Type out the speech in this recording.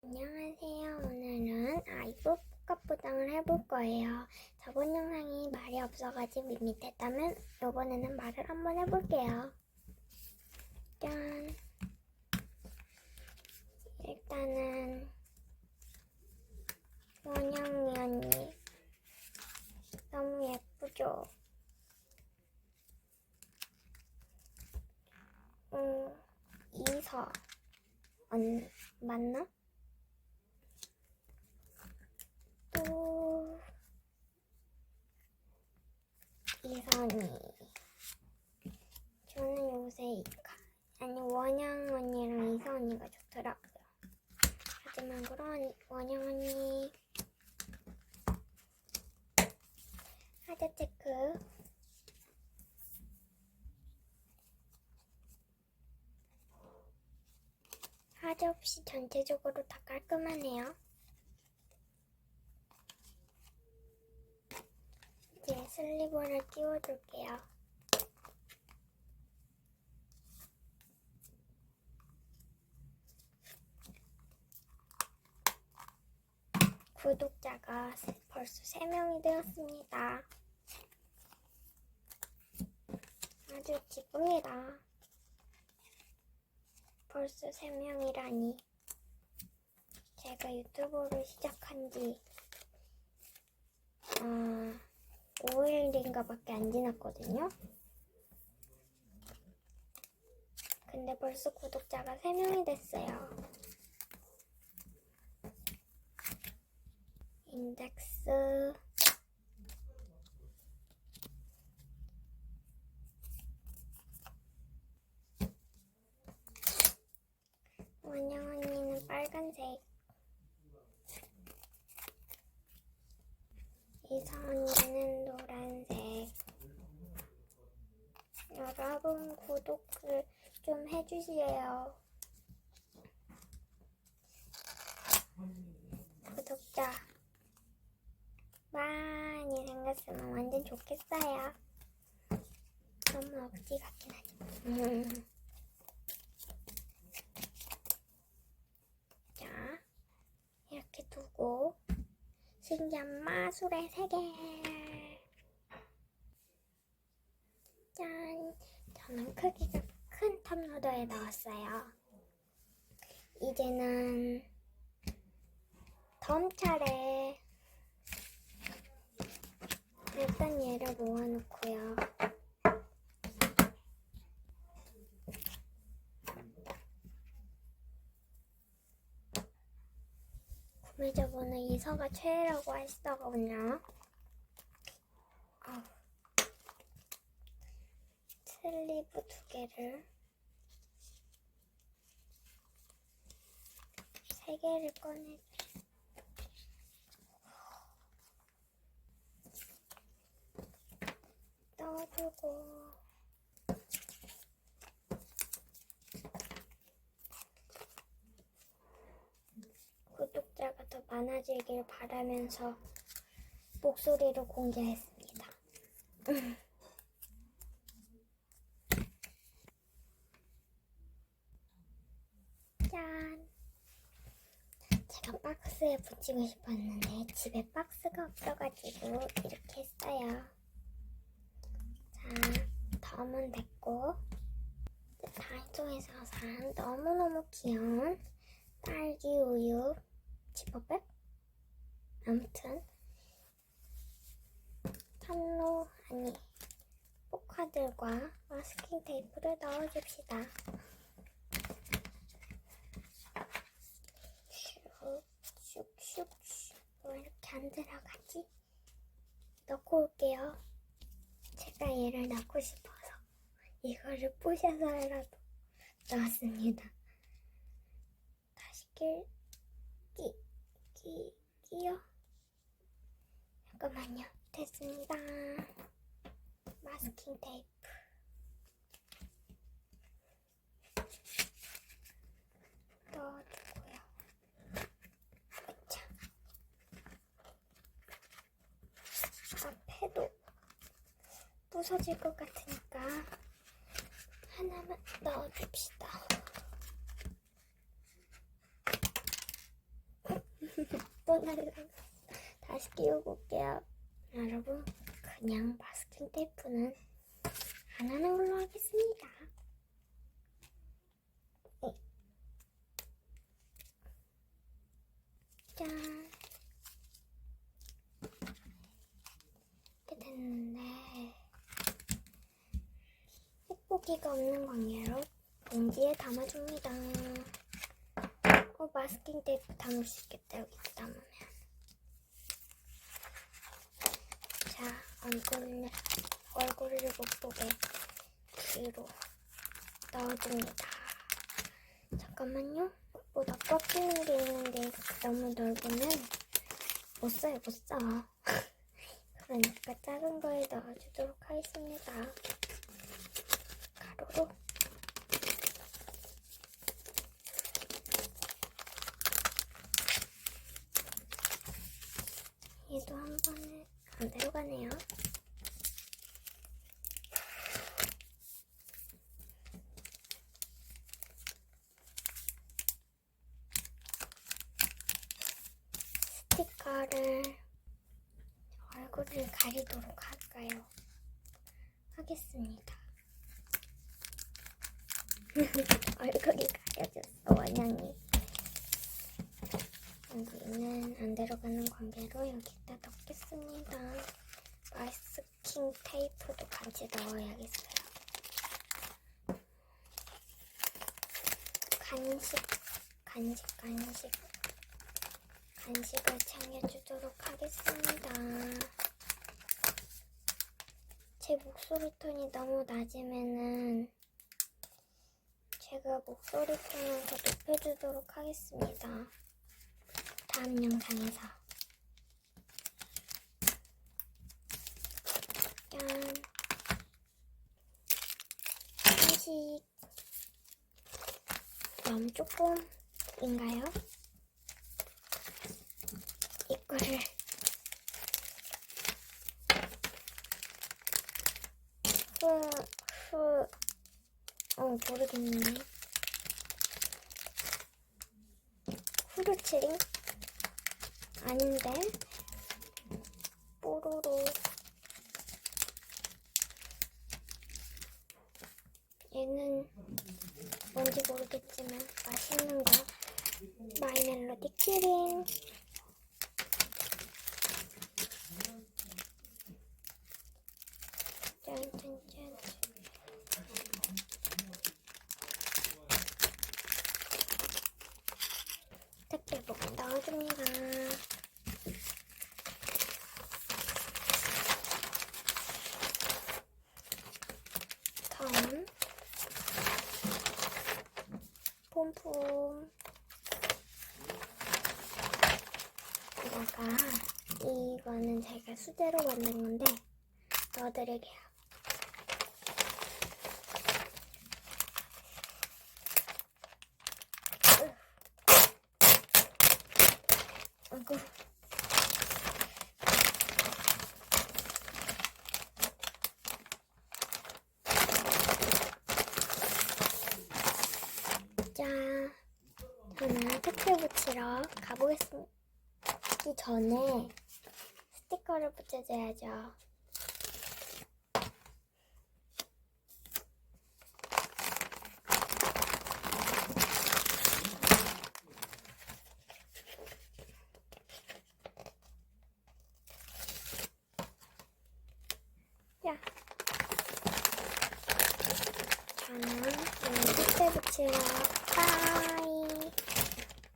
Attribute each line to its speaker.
Speaker 1: 안녕하세요. 오늘은 아이브 복합포장을 해볼 거예요. 저번 영상이 말이 없어가지고 밋밋했다면 이번에는 말을 한번 해볼게요. 짠. 일단은 원영이 언니 너무 예쁘죠? 음, 이서 언니 맞나? 또 이선이 저는 요새 아니 원영 언니랑 이선 언니가 좋더라고요. 하지만 그런 원영 언니 하드 체크 하드 없이 전체적으로 다 깔끔하네요. 이제 슬리버를 끼워줄게요. 구독자가 벌써 3명이 되었습니다. 아주 기쁩니다. 벌써 3명이라니. 제가 유튜브를 시작한 지, 아, 5일인가 밖에 안 지났거든요. 근데 벌써 구독자가 3명이 됐어요. 인덱스 원영 언니는 빨간색 이사 언니는 노란색 여러분 구독을 좀 해주세요. 구독자 많이 생겼으면 완전 좋겠어요. 너무 억지 같긴 하지만 자 이렇게 두고 신기한 마술의 세계 짠 저는 크기가 큰 텀너더에 넣었어요 이제는 다음 차례 일단 얘를 모아놓고요. 구매자분은 이서가 최애라고 하시더군요. 아우. 슬리브 두 개를 세 개를 꺼내 넣어주고 구독자가 더 많아지길 바라면서 목소리로 공개했습니다. 짠! 제가 박스에 붙이고 싶었는데 집에 박스가 없어가지고 이렇게 했어요. 자, 덤은 됐고 다이소에서 산 너무너무 귀여운 딸기 우유 지퍼백 아무튼 탄로 아니 포카들과 마스킹 테이프를 넣어줍시다 왜 이렇게 안 들어가지? 넣고 올게요 제가 얘를 넣고 싶어서 이거를 부셔서라도 넣었습니다. 다시 끼, 끼, 끼, 끼요. 잠깐만요. 됐습니다. 마스킹 테이프. 넣어주고요. 자. 앞에도 부서질 것 같으니까 하나만 넣어줍시다. 또 날라. 다시 끼우고 올게요. 여러분, 그냥 마스킹 테이프는 안 하는 걸로 하겠습니다. 네. 짠. 이렇게 됐는데, 뽁뽁이가 없는 관계로 봉지에 담아줍니다. 어, 마스킹 테이프 담을 수 있겠다, 여기 담으면. 자, 얼굴을, 얼굴을 못 보게 뒤로 넣어줍니다. 잠깐만요. 보다 꽉 끼는 게 있는데 너무 넓으면 못 써요, 못 써. 그러니까 작은 거에 넣어주도록 하겠습니다. 가로로. 얘도 한 번에 안 들어가네요. 스티커를 얼굴을 가리도록 할까요? 하겠습니다. 얼굴이 가려졌어, 원양이. 여기는 안 들어가는 관계로 여기다 넣겠습니다. 마스킹 테이프도 같이 넣어야겠어요. 간식, 간식, 간식. 간식을 챙겨주도록 하겠습니다. 제 목소리 톤이 너무 낮으면은 제가 목소리 톤을 더 높여주도록 하겠습니다. 다음 영상에서. 짠. 한식. 너무 조금인가요? 이거를 후, 후, 어, 모르겠네. 후르츠링? 아닌데? 뽀로로. 얘는 뭔지 모르겠지만 맛있는 거. 마이 멜로디 키링. 짠짠짠. 택배복 넣어줍니다. 다음 폼폼 여기다가 이거는 제가 수제로 만든 건데 넣어드릴게요. 아이고. 자, 저는 택배 가보겠습니다. 이 전에 스티커를 붙여줘야죠.